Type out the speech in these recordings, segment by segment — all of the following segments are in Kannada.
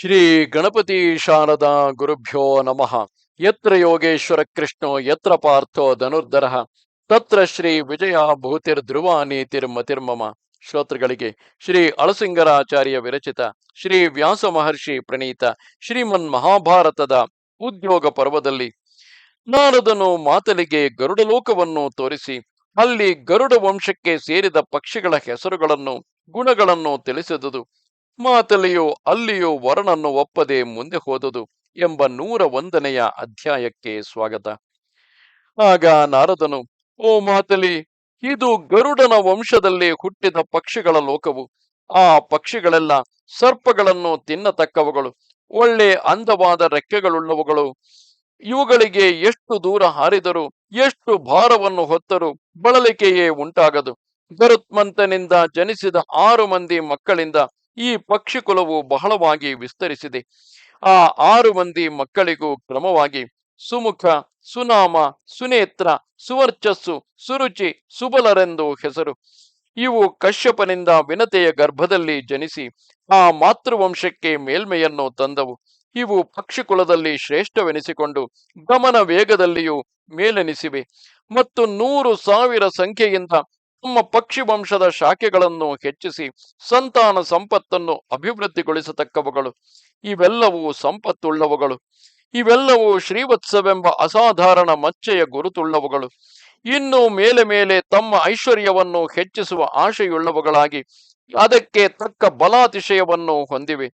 ಶ್ರೀ ಗಣಪತಿ ಶಾರದಾ ಗುರುಭ್ಯೋ ನಮಃ. ಯತ್ರ ಯೋಗೇಶ್ವರ ಕೃಷ್ಣೋ, ಯತ್ರ ಪಾರ್ಥೋ ಧನುರ್ಧರ. ತತ್ರ ಶ್ರೀ ವಿಜಯ ಭೂತಿರ್ ಧ್ರುವ ನೀತಿರ್ಮತಿರ್ಮಮ ಶ್ರೋತೃಗಳಿಗೆ ಶ್ರೀ ಅಳಸಿಂಗರಾಚಾರ್ಯ ವಿರಚಿತ, ಶ್ರೀ ವ್ಯಾಸ ಮಹರ್ಷಿ ಪ್ರಣೀತ, ಶ್ರೀಮನ್ ಮಹಾಭಾರತದ ಉದ್ಯೋಗ ಪರ್ವದಲ್ಲಿ ನಾರದನು ಮಾತಲಿಗೆ ಗರುಡ ಲೋಕವನ್ನು ತೋರಿಸಿ, ಅಲ್ಲಿ ಗರುಡ ವಂಶಕ್ಕೆ ಸೇರಿದ ಪಕ್ಷಿಗಳ ಹೆಸರುಗಳನ್ನು, ಗುಣಗಳನ್ನು ತಿಳಿಸಿದುದು. ಮಾತಲಿಯು ಅಲ್ಲಿಯೂ ವರನನ್ನು ಒಪ್ಪದೆ ಮುಂದೆ ಹೋದುದು ಎಂಬ ನೂರ ಒಂದನೆಯ ಅಧ್ಯಾಯಕ್ಕೆ ಸ್ವಾಗತ. ಆಗ ನಾರದನು, ಓ ಮಾತಲಿ, ಇದು ಗರುಡನ ವಂಶದಲ್ಲಿ ಹುಟ್ಟಿದ ಪಕ್ಷಿಗಳ ಲೋಕವು. ಆ ಪಕ್ಷಿಗಳೆಲ್ಲ ಸರ್ಪಗಳನ್ನು ತಿನ್ನತಕ್ಕವುಗಳು. ಒಳ್ಳೆ ಅಂದವಾದ ರೆಕ್ಕೆಗಳುಳ್ಳವುಗಳು. ಇವುಗಳಿಗೆ ಎಷ್ಟು ದೂರ ಹಾರಿದರು, ಎಷ್ಟು ಭಾರವನ್ನು ಹೊತ್ತರೂ ಬಳಲಿಕೆಯೇ ಉಂಟಾಗದು. ಗರುತ್ಮಂತನಿಂದ ಜನಿಸಿದ ಆರು ಮಂದಿ ಮಕ್ಕಳಿಂದ ಈ ಪಕ್ಷಿ ಕುಲವು ಬಹಳವಾಗಿ ವಿಸ್ತರಿಸಿದೆ. ಆ ಆರು ಮಂದಿ ಮಕ್ಕಳಿಗೂ ಕ್ರಮವಾಗಿ ಸುಮುಖ, ಸುನಾಮ, ಸುನೇತ್ರ, ಸುವರ್ಚಸ್ಸು, ಸುರುಚಿ, ಸುಬಲರೆಂದು ಹೆಸರು. ಇವು ಕಶ್ಯಪನಿಂದ ವಿನತೆಯ ಗರ್ಭದಲ್ಲಿ ಜನಿಸಿ ಆ ಮಾತೃವಂಶಕ್ಕೆ ಮೇಲ್ಮೆಯನ್ನು ತಂದವು. ಇವು ಪಕ್ಷಿ ಕುಲದಲ್ಲಿ ಶ್ರೇಷ್ಠವೆನಿಸಿಕೊಂಡು ಗಮನ ವೇಗದಲ್ಲಿಯೂ ಮೇಲೆನಿಸಿವೆ. ಮತ್ತು ನೂರು ಸಾವಿರ ಸಂಖ್ಯೆಯಿಂದ ತಮ್ಮ ಪಕ್ಷಿ ವಂಶದ ಶಾಖೆಗಳನ್ನು ಹೆಚ್ಚಿಸಿ ಸಂತಾನ ಸಂಪತ್ತನ್ನು ಅಭಿವೃದ್ಧಿಗೊಳಿಸತಕ್ಕವುಗಳು. ಇವೆಲ್ಲವೂ ಸಂಪತ್ತುಳ್ಳವುಗಳು. ಇವೆಲ್ಲವೂ ಶ್ರೀವತ್ಸವೆಂಬ ಅಸಾಧಾರಣ ಮಚ್ಚೆಯ ಗುರುತುಳ್ಳವುಗಳು. ಇನ್ನು ಮೇಲೆ ಮೇಲೆ ತಮ್ಮ ಐಶ್ವರ್ಯವನ್ನು ಹೆಚ್ಚಿಸುವ ಆಶೆಯುಳ್ಳವುಗಳಾಗಿ ಅದಕ್ಕೆ ತಕ್ಕ ಬಲಾತಿಶಯವನ್ನು ಹೊಂದಿವೆ.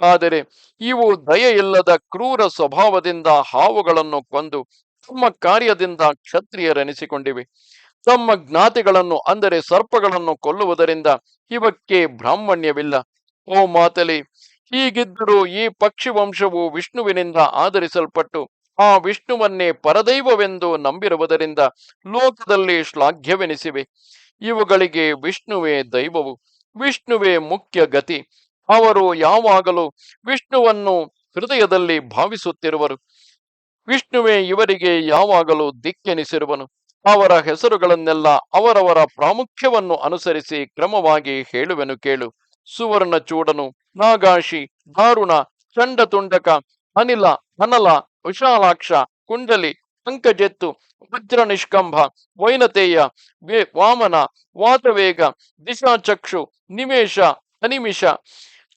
ಆದರೆ ಇವು ದಯೆಯಿಲ್ಲದ ಕ್ರೂರ ಸ್ವಭಾವದಿಂದ ಹಾವುಗಳನ್ನು ಕೊಂದು ತಮ್ಮ ಕಾರ್ಯದಿಂದ ಕ್ಷತ್ರಿಯರೆನಿಸಿಕೊಂಡಿವೆ. ತಮ್ಮ ಜ್ಞಾತಿಗಳನ್ನು, ಅಂದರೆ ಸರ್ಪಗಳನ್ನು ಕೊಲ್ಲುವುದರಿಂದ ಇವಕ್ಕೆ ಬ್ರಾಹ್ಮಣ್ಯವಿಲ್ಲ. ಓ ಮಾತಲಿ, ಹೀಗಿದ್ದರೂ ಈ ಪಕ್ಷಿ ವಂಶವು ವಿಷ್ಣುವಿನಿಂದ ಆಧರಿಸಲ್ಪಟ್ಟು ಆ ವಿಷ್ಣುವನ್ನೇ ಪರದೈವವೆಂದು ನಂಬಿರುವುದರಿಂದ ಲೋಕದಲ್ಲಿ ಶ್ಲಾಘ್ಯವೆನಿಸಿವೆ. ಇವುಗಳಿಗೆ ವಿಷ್ಣುವೇ ದೈವವು, ವಿಷ್ಣುವೇ ಮುಖ್ಯ ಗತಿ. ಅವರು ಯಾವಾಗಲೂ ವಿಷ್ಣುವನ್ನು ಹೃದಯದಲ್ಲಿ ಭಾವಿಸುತ್ತಿರುವರು. ವಿಷ್ಣುವೇ ಇವರಿಗೆ ಯಾವಾಗಲೂ ದಿಕ್ಕೆನಿಸಿರುವನು. ಅವರ ಹೆಸರುಗಳನ್ನೆಲ್ಲ ಅವರವರ ಪ್ರಾಮುಖ್ಯವನ್ನು ಅನುಸರಿಸಿ ಕ್ರಮವಾಗಿ ಹೇಳುವೆನು ಕೇಳು. ಸುವರ್ಣ ಚೂಡನು, ನಾಗಾಶಿ ದಾರುಣ ಚಂಡತುಂಡಕ, ಅನಿಲ, ಅನಲ, ವಿಶಾಲಾಕ್ಷ ಕುಂಡಲಿ ಅಂಕಜೆತ್ತು ವಜ್ರ ನಿಷ್ಕಂಭ ವೈನತೇಯ ವಾಮನ, ವಾತವೇಗ, ದಿಶಾಚಕ್ಷು, ನಿಮೇಶ, ಅನಿಮಿಷ,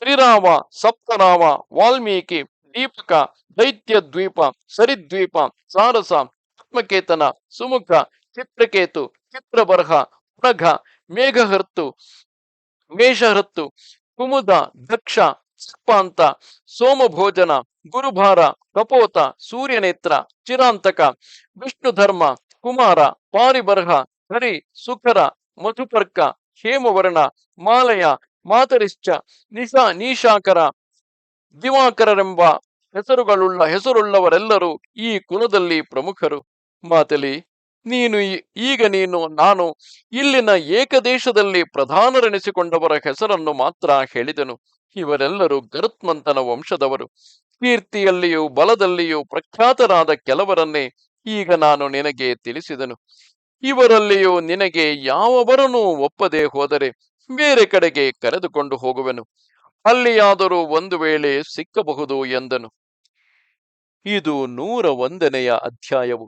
ಶ್ರೀರಾಮ, ಸಪ್ತರಾಮ, ವಾಲ್ಮೀಕಿ, ದೀಪಕ ದೈತ್ಯ ದ್ವೀಪ ಸರಿದ್ವೀಪ, ಸಾರಸ ಆತ್ಮಕೇತನ ಸುಮುಖ ಚಿತ್ರಕೇತು ಚಿತ್ರಬರಹ ಪುನಘ, ಮೇಘಹರ್ತು ಮೇಷಹೃತ್ತು ಕುಮುದ, ದಕ್ಷ ಸರ್ಪಾಂತ ಸೋಮಭೋಜನ, ಗುರುಭಾರ ಕಪೋತ ಸೂರ್ಯನೇತ್ರ, ಚಿರಾಂತಕ, ವಿಷ್ಣುಧರ್ಮ, ಕುಮಾರ, ಪಾರಿಬರಹ, ಹರಿ, ಸುಖರ, ಮಧುಪರ್ಕ, ಹೇಮವರ್ಣ, ಮಾಲಯ, ಮಾತರಿಶ್ಚ ನಿಶಾ ನೀಶಾಕರ, ದಿವಾಕರರೆಂಬ ಹೆಸರುಗಳುಳ್ಳ, ಹೆಸರುಳ್ಳವರೆಲ್ಲರೂ ಈ ಕುಲದಲ್ಲಿ ಪ್ರಮುಖರು. ಮಾತಲಿ, ನೀನು ಈಗ ನೀನು, ನಾನು ಇಲ್ಲಿನ ಏಕದೇಶದಲ್ಲಿ ಪ್ರಧಾನರೆನಿಸಿಕೊಂಡವರ ಹೆಸರನ್ನು ಮಾತ್ರ ಹೇಳಿದನು. ಇವರೆಲ್ಲರೂ ಗರುತ್ಮಂತನ ವಂಶದವರು. ಕೀರ್ತಿಯಲ್ಲಿಯೂ ಬಲದಲ್ಲಿಯೂ ಪ್ರಖ್ಯಾತರಾದ ಕೆಲವರನ್ನೇ ಈಗ ನಾನು ನಿನಗೆ ತಿಳಿಸಿದನು. ಇವರಲ್ಲಿಯೂ ನಿನಗೆ ಯಾವವರನ್ನೂ ಒಪ್ಪದೆ ಹೋದರೆ ಬೇರೆ ಕಡೆಗೆ ಕರೆದುಕೊಂಡು ಹೋಗುವೆನು. ಅಲ್ಲಿಯಾದರೂ ಒಂದು ವೇಳೆ ಸಿಕ್ಕಬಹುದು ಎಂದನು. ಇದು ನೂರ ಒಂದನೆಯ ಅಧ್ಯಾಯವು.